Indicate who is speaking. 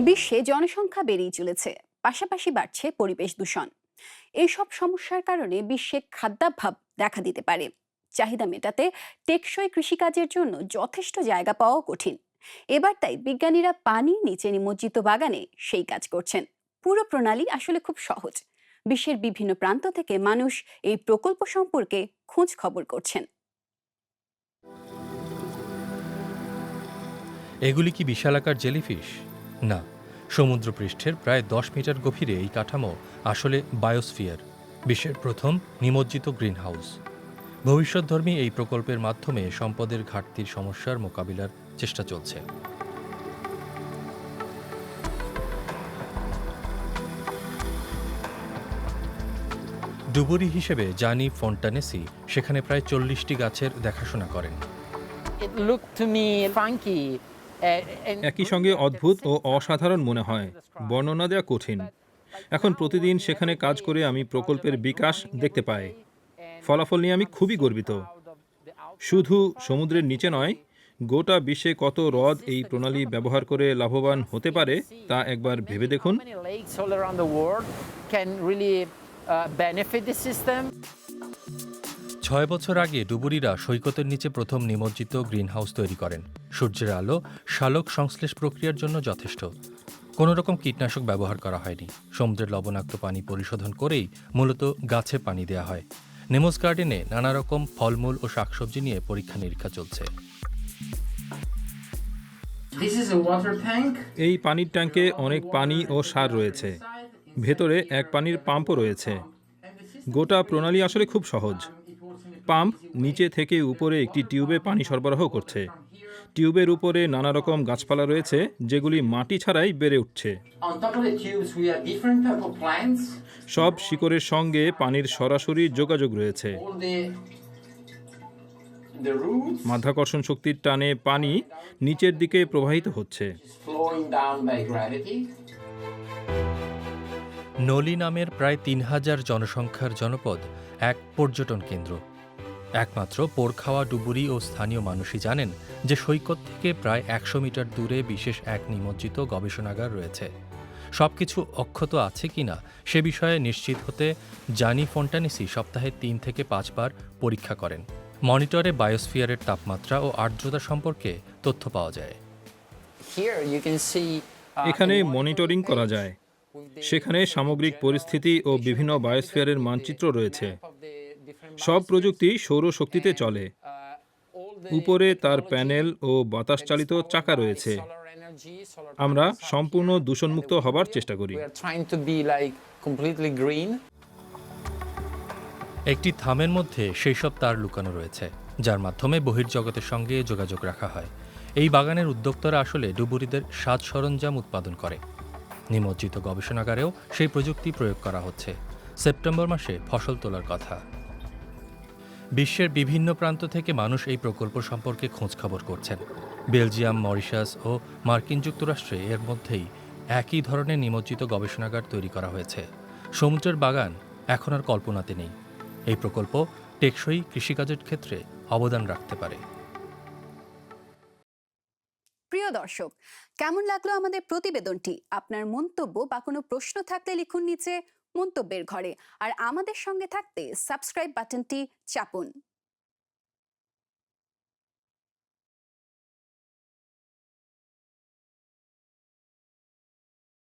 Speaker 1: বিশ্বে জনসংখ্যা বেড়েই চলেছে, পাশাপাশি বাড়ছে পরিবেশ দূষণ। এইসব সমস্যার কারণে বিশ্বে খাদ্যাভাব দেখা দিতে পারে। চাহিদা মেটাতে টেকসই কৃষিকাজের জন্য যথেষ্ট জায়গা পাওয়াও কঠিন। এবার তাই বিজ্ঞানীরা পানি নিচে নিমজ্জিত বাগানে সেই কাজ করছেন। পুরো প্রণালী আসলে খুব সহজ। বিশ্বের বিভিন্ন প্রান্ত থেকে মানুষ এই প্রকল্প সম্পর্কে খোঁজ খবর করছেন।
Speaker 2: এগুলি কি বিশালাকার জেলিফিশ? না, সমুদ্রপৃষ্ঠের প্রায় দশ মিটার গভীরে এই কাঠামো আসলে বায়োস্ফিয়ার, বিশ্বের প্রথম নিমজ্জিত গ্রিনহাউস। ভবিষ্যৎধর্মী এই প্রকল্পের মাধ্যমে সম্পদের ঘাটতির সমস্যার মোকাবিলার চেষ্টা চলছে। ডুবুরি হিসেবে জানি ফন্টানেসি সেখানে প্রায় চল্লিশটি গাছের দেখাশোনা করেন।
Speaker 3: Uh,
Speaker 4: একই সঙ্গে অদ্ভুত ও অসাধারণ মনে হয় বর্ণনা দেওয়া কঠিন। এখন প্রতিদিন সেখানে কাজ করে আমি প্রকল্পের বিকাশ দেখতে পাই। ফলাফল নিয়ে আমি খুবই গর্বিত। শুধু সমুদ্রের নিচে নয় গোটা বিশ্বে কত হ্রদ এই প্রণালী ব্যবহার করে লাভবান হতে পারে তা একবার ভেবে দেখুন।
Speaker 3: Uh?
Speaker 2: ছয় বছর আগে ডুবুরিরা সৈকতের নিচে প্রথম নিমজ্জিত গ্রিনহাউস তৈরি করেন। সূর্যের আলো শালক সংশ্লেষ প্রক্রিয়ার জন্য যথেষ্ট। কোনো রকম কীটনাশক ব্যবহার করা হয়নি। সমুদ্রের লবণাক্ত পানি পরিশোধন করেই মূলত গাছে পানি দেওয়া হয়। নেমোস গার্ডেনে নানা রকম ফলমূল ও শাকসবজি নিয়ে পরীক্ষা নিরীক্ষা চলছে.
Speaker 4: এই পানির ট্যাঙ্কে অনেক পানি ও সার রয়েছে। ভেতরে এক পানির পাম্পও রয়েছে। গোটা প্রণালী আসলে খুব সহজ। পাম্প নিচে থেকে উপরে একটি টিউবে পানি সরবরাহ করছে। টিউবের উপরে নানা রকম গাছপালা রয়েছে যেগুলি মাটি ছাড়াই বেড়ে উঠছে. সব শিকড়ের সঙ্গে পানির সরাসরি যোগাযোগ রয়েছে মাধ্যাকর্ষণ শক্তির টানে পানি নিচের দিকে প্রবাহিত হচ্ছে.
Speaker 2: নলি নামের প্রায় তিন হাজার জনসংখ্যার জনপদ এক পর্যটন কেন্দ্র একমাত্র পোরখাওয়া ডুবুরি ও স্থানীয় মানুষই জানেন যে সৈকত থেকে প্রায় একশো মিটার দূরে বিশেষ এক নিমজ্জিত গবেষণাগার রয়েছে। সবকিছু অক্ষত আছে কিনা সে বিষয়ে নিশ্চিত হতে জানি ফন্টানিসি সপ্তাহে তিন থেকে পাঁচবার পরীক্ষা করেন। মনিটরে বায়োস্ফিয়ারের তাপমাত্রা ও আর্দ্রতা সম্পর্কে তথ্য পাওয়া যায়।
Speaker 3: Uh,
Speaker 4: এখানে মনিটরিং করা যায়। সেখানে সামগ্রিক পরিস্থিতি ও বিভিন্ন বায়োস্ফিয়ারের মানচিত্র রয়েছে। সব প্রযুক্তি সৌরশক্তিতে চলে।
Speaker 3: uh,
Speaker 4: উপরে তার প্যানেল ও বাতাস চালিত চাকা রয়েছে। আমরা সম্পূর্ণ দূষণমুক্ত হবার চেষ্টা করি.
Speaker 2: একটি থামের মধ্যে সেই সব তার লুকানো রয়েছে যার মাধ্যমে বহির্জগতের সঙ্গে যোগাযোগ রাখা হয়। এই বাগানের উদ্যোক্তারা আসলে ডুবুরিদের সাজ সরঞ্জাম উৎপাদন করে। নিমজ্জিত গবেষণাগারেও সেই প্রযুক্তি প্রয়োগ করা হচ্ছে। সেপ্টেম্বর মাসে ফসল তোলার কথা। বিশ্বের বিভিন্ন প্রান্ত থেকে মানুষ এই প্রকল্প সম্পর্কে খোঁজখবর করছেন। বেলজিয়াম, মরিশাস ও মার্কিন যুক্তরাষ্ট্রে এর মধ্যেই একই ধরনের নিমজ্জিত গবেষণাগার তৈরি করা হয়েছে। সমুদ্রের বাগান এখন আর কল্পনাতে নেই। এই প্রকল্প টেকসই কৃষিকাজের ক্ষেত্রে অবদান রাখতে পারে।
Speaker 1: প্রিয় দর্শক, কেমন লাগল আমাদের প্রতিবেদনটি? আপনার মন্তব্য বা কোনো প্রশ্ন থাকলে লিখুন নিচে মন্তব্যের ঘরে। আর আমাদের সঙ্গে থাকতে সাবস্ক্রাইব বাটনটি চাপুন।